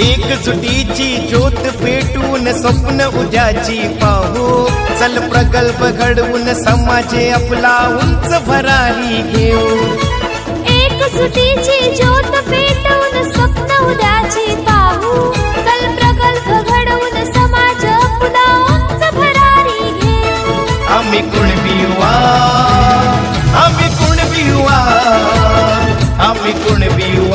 एक सुटीची ज्योत पेटून स्वप्न उद्याची पाहू. चल प्रकल्प घडवून समाजे आपला उंच भरारी घेऊ. एक सुटीची ज्योत पेटून स्वप्न उद्याची पाहू. चल प्रकल्प घडवून समाज आपला उंच भरारी घेऊ. आम्ही कुणबी आम्ही कुणबी आम्ही कुणबी युवा